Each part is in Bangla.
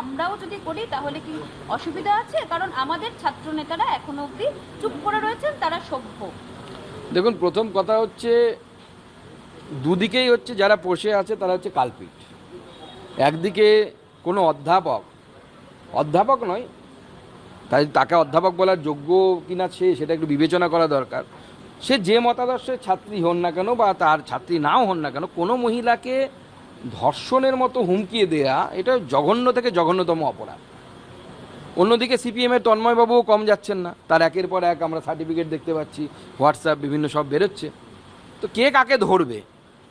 আমরাও যদি করি, তাহলে কি অসুবিধা আছে? কারণ আমাদের ছাত্র নেতারা এখনও অবধি চুপ করে রয়েছেন, তারা সভ্য। দেখুন, প্রথম কথা হচ্ছে, দুদিকেই হচ্ছে যারা বসে আছে, তারা হচ্ছে কালপিট। একদিকে কোনো অধ্যাপক অধ্যাপক নয়, তাই তাকে অধ্যাপক বলার যোগ্য কিনা সে, সেটা একটু বিবেচনা করা দরকার। সে যে মতাদর্শের ছাত্রী হন না কেন, বা তার ছাত্রী নাও হন না কেন, কোনো মহিলাকে ধর্ষণের মতো হুমকিয়ে দেয়া, এটা জঘন্য থেকে জঘন্যতম অপরাধ। অন্যদিকে সিপিএমের তন্ময়বাবুও কম যাচ্ছেন না। তার একের পর এক আমরা সার্টিফিকেট দেখতে পাচ্ছি, হোয়াটসঅ্যাপ, বিভিন্ন সব বেরোচ্ছে। তো কে কাকে ধরবে?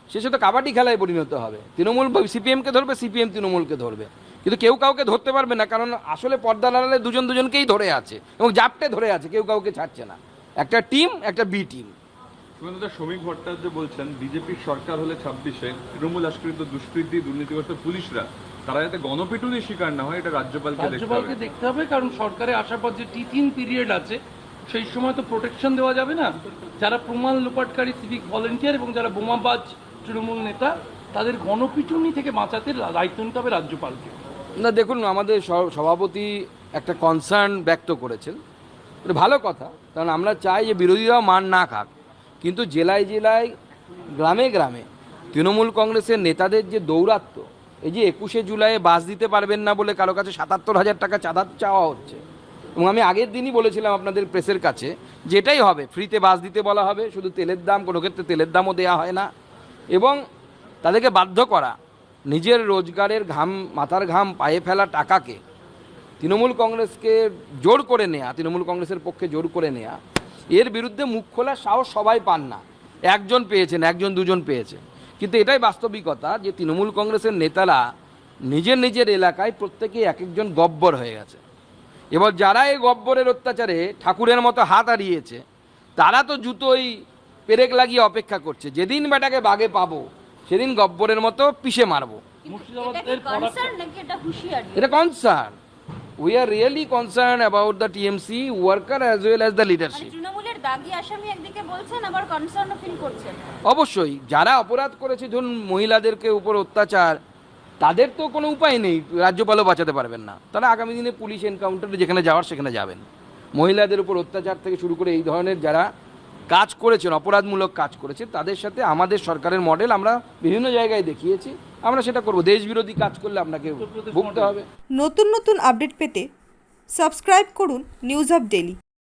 শেষে তো কাবাডি খেলায় পরিণত হবে। তৃণমূল সিপিএমকে ধরবে? সিপিএম তৃণমূলকে ধরবে। কিন্তু কেউ কাউকে ধরতে পারবে না, কারণ আসলে পর্দা লাগালে দুজন দুজনকেই ধরে আছে এবং জাপটে ধরে আছে, কেউ কাউকে ছাড়ছে না। একটা টিম, একটা বি টিম। শুভেন্দুদা শ্রমিক ভট্টাচার্য বলছেন বিজেপির সরকার হলে ছাব্বিশে তৃণমূল আশ্রিত দুষ্কৃতী দুর্নীতিগ্রস্ত পুলিশরা তারা যাতে গণপিটুনির শিকার না হয় এটা রাজ্যপালকে রাজ্যপালকে দেখতে হবে কারণ সরকারে আসার পর যে টিফিন পিরিয়ড আছে সেই সময় তো প্রোটেকশন দেওয়া যাবে না। যারা প্রমাণ লোপাটকারী সিভিক ভলেন্টিয়ার এবং যারা বোমাবাজ তৃণমূল নেতা তাদের গণপিটুনি থেকে বাঁচাতে দায়িত্ব নিতে হবে রাজ্যপালকে। না দেখুন আমাদের স- সভাপতি একটা কনসার্ন ব্যক্ত করেছেন। এটা ভালো কথা কারণ আমরা চাই যে বিরোধীরাও মান না খাক। কিন্তু জেলায় জেলায়, গ্রামে গ্রামে তৃণমূল কংগ্রেসের নেতাদের যে দৌরাত্ম, এই যে একুশে জুলাই বাস দিতে পারবেন না বলে কারও কাছে সাতাত্তর হাজার টাকা চাঁদা চাওয়া হচ্ছে। এবং আমি আগের দিনই বলেছিলাম আপনাদের প্রেসের কাছে যেটাই হবে, ফ্রিতে বাস দিতে বলা হবে, শুধু তেলের দাম, কোনো ক্ষেত্রে তেলের দামও দেওয়া হয় না। এবং তাদেরকে বাধ্য করা, নিজের রোজগারের ঘাম, মাথার ঘাম, পায়ে ফেলা টাকাকে তৃণমূল কংগ্রেসকে জোর করে নেয়া, তৃণমূল কংগ্রেসের পক্ষে জোর করে নেয়া এর বিরুদ্ধে মুখ খোলার সাহস সবাই পান না। একজন পেয়েছেন একজন দুজন পেয়েছেন। কিন্তু এটাই বাস্তবিকতা যে তৃণমূল কংগ্রেসের নেতারা নিজের নিজের এলাকায় প্রত্যেকে এক একজন গব্বর হয়ে গেছে। এবার যারা এই গব্বরের অত্যাচারে ঠাকুরের মতো হাত হারিয়েছে তারা তো জুতোই পেরেক লাগিয়ে অপেক্ষা করছে। যেদিন বেটাকে বাগে পাবো সেদিন গব্বরের মতো পিষে মারবো। এটা কনসার্ন এটা concern we are really concern about the TMC worker as well as the leadership দাগি আসামি একদিকে বলছেন আবার কনসার্নও ফিল করছেন। অবশ্যই যারা অপরাধ করেছে ধরুন মহিলাদেরকে উপর অত্যাচার তাদের তো কোনো উপায় নেই রাজ্যপালও বাঁচাতে পারবেন না। তারা আগামী দিনে পুলিশ এনকাউন্টারে যেখানে যাওয়ার সেখানে যাবেন। মহিলাদের উপর অত্যাচার থেকে শুরু করে এই ধরনের যারা কাজ করেছেন অপরাধমূলক কাজ করেছে তাদের সাথে আমাদের সরকারের মডেল আমরা বিভিন্ন জায়গায় দেখিয়েছি। আমরা সেটা করব। দেশ বিরোধী কাজ করলে আপনাকে ভুগতে হবে। নতুন নতুন আপডেট পেতে সাবস্ক্রাইব করুন নিউজ অফ ডেলি